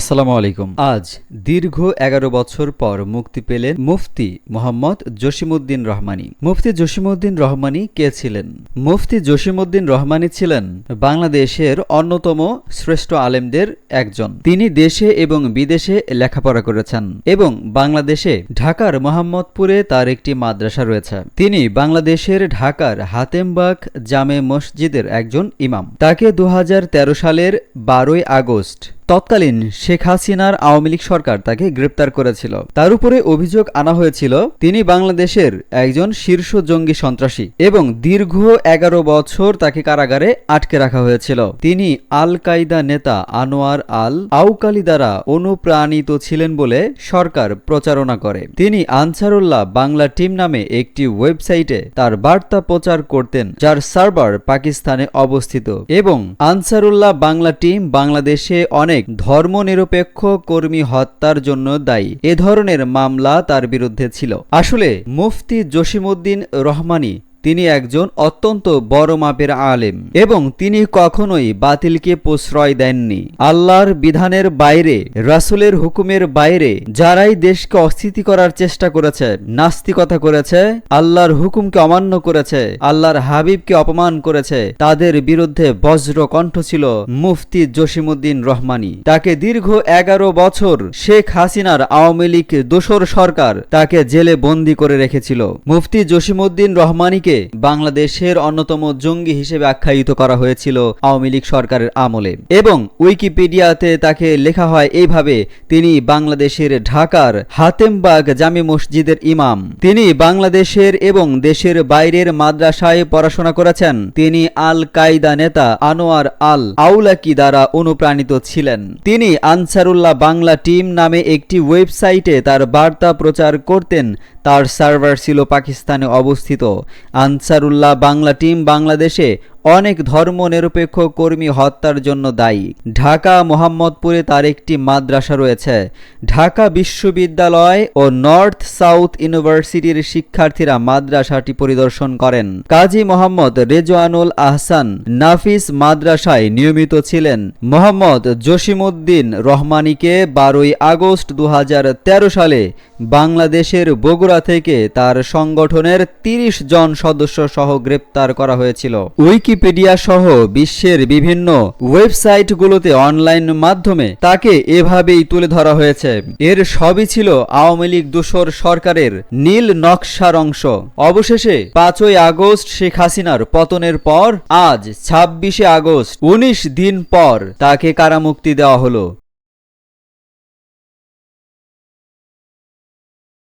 আসসালামু আলাইকুম। আজ দীর্ঘ এগারো বছর পর মুক্তি পেলেন মুফতি মোহাম্মদ জসিমউদ্দিন রহমানী। মুফতি জসিমউদ্দিন রহমানী কে ছিলেন? মুফতি জসিমউদ্দিন রহমানী ছিলেন বাংলাদেশের অন্যতম শ্রেষ্ঠ আলেমদের একজন। তিনি দেশে এবং বিদেশে লেখাপড়া করেছেন এবং বাংলাদেশে ঢাকার মোহাম্মদপুরে তার একটি মাদ্রাসা রয়েছে। তিনি বাংলাদেশের ঢাকার হাতেমবাগ জামে মসজিদের একজন ইমাম। তাকে দু হাজার তেরো সালের বারোই আগস্ট তৎকালীন শেখ হাসিনার আওয়ামী লীগ সরকার তাকে গ্রেপ্তার করেছিল। তার উপরে অভিযোগ আনা হয়েছিল, তিনি বাংলাদেশের একজন শীর্ষ জঙ্গি সন্ত্রাসী এবং দীর্ঘ এগারো বছর তাকে কারাগারে আটকে রাখা হয়েছিল। তিনি আল কায়দা নেতা আনোয়ার আল আউকালি দ্বারা অনুপ্রাণিত ছিলেন বলে সরকার প্রচারণা করে। তিনি আনসারুল্লাহ বাংলা টিম নামে একটি ওয়েবসাইটে তার বার্তা প্রচার করতেন, যার সার্ভার পাকিস্তানে অবস্থিত এবং আনসারুল্লাহ বাংলা টিম বাংলাদেশে অনেক ধর্মনিরপেক্ষ কর্মী হত্যার জন্য দায়ী। এ ধরনের মামলা তার বিরুদ্ধে ছিল। আসলে মুফতি জসিমউদ্দিন রহমানী তিনি একজন অত্যন্ত বড় মাপের আলেম এবং তিনি কখনোই বাতিলকে প্রশ্রয় দেননি। আল্লাহর বিধানের বাইরে, রাসুলের হুকুমের বাইরে যারাই দেশকে অস্থিতি করার চেষ্টা করেছে, নাস্তিকতা করেছে, আল্লাহর হুকুমকে অমান্য করেছে, আল্লাহর হাবিবকে অপমান করেছে, তাদের বিরুদ্ধে বজ্র কণ্ঠ ছিল মুফতি জসিমুদ্দিন রহমানি। তাকে দীর্ঘ এগারো বছর শেখ হাসিনার আওয়ামী লীগ দোসর সরকার তাকে জেলে বন্দি করে রেখেছিল। মুফতি জসিমুদ্দিন রহমানিকে বাংলাদেশের অন্যতম জঙ্গি হিসেবে আখ্যায়িত করা হয়েছিল আওয়ামী লীগ সরকারের আমলে। এবং উইকিপিডিয়াতে তাকে লেখা হয় এইভাবে, তিনি বাংলাদেশের ঢাকার হাতেমবাগ জামে মসজিদের ইমাম। তিনি বাংলাদেশের এবং দেশের বাইরের মাদ্রাসায় পড়াশোনা করেছেন। তিনি আল কায়দা নেতা আনোয়ার আল আউলাকি দ্বারা অনুপ্রাণিত ছিলেন। তিনি আনসারুল্লাহ বাংলা টিম নামে একটি ওয়েবসাইটে তার বার্তা প্রচার করতেন। তার সার্ভার ছিল পাকিস্তানে অবস্থিত। আনসারুল্লাহ বাংলা টিম বাংলাদেশে অনেক ধর্মনিরপেক্ষ কর্মী হত্যার জন্য দায়ী। ঢাকা, মোহাম্মদপুরে তার একটি মাদ্রাসা রয়েছে। ঢাকা বিশ্ববিদ্যালয় ও নর্থ সাউথ ইউনিভার্সিটির শিক্ষার্থীরা মাদ্রাসাটি পরিদর্শন করেন। কাজী মোহাম্মদ রেজওয়ানুল আহসান নাফিস মাদ্রাসায় নিয়মিত ছিলেন। মোহাম্মদ জসিমউদ্দিন রহমানিকে বারোই আগস্ট দু হাজার তেরো সালে বাংলাদেশের বগুড়া থেকে তার সংগঠনের ৩০ জন সদস্য সহ গ্রেপ্তার করা হয়েছিল। উইকিপিডিয়া সহ বিশ্বের বিভিন্ন ওয়েবসাইটগুলোতে অনলাইন মাধ্যমে তাকে এভাবেই তুলে ধরা হয়েছে। এর সবই ছিল আওয়ামী লীগ দূষর সরকারের নীল নকশার অংশ। অবশেষে পাঁচই আগস্ট শেখ হাসিনার পতনের পর আজ ছাব্বিশে আগস্ট, উনিশ দিন পর তাকে কারামুক্তি দেওয়া হলো।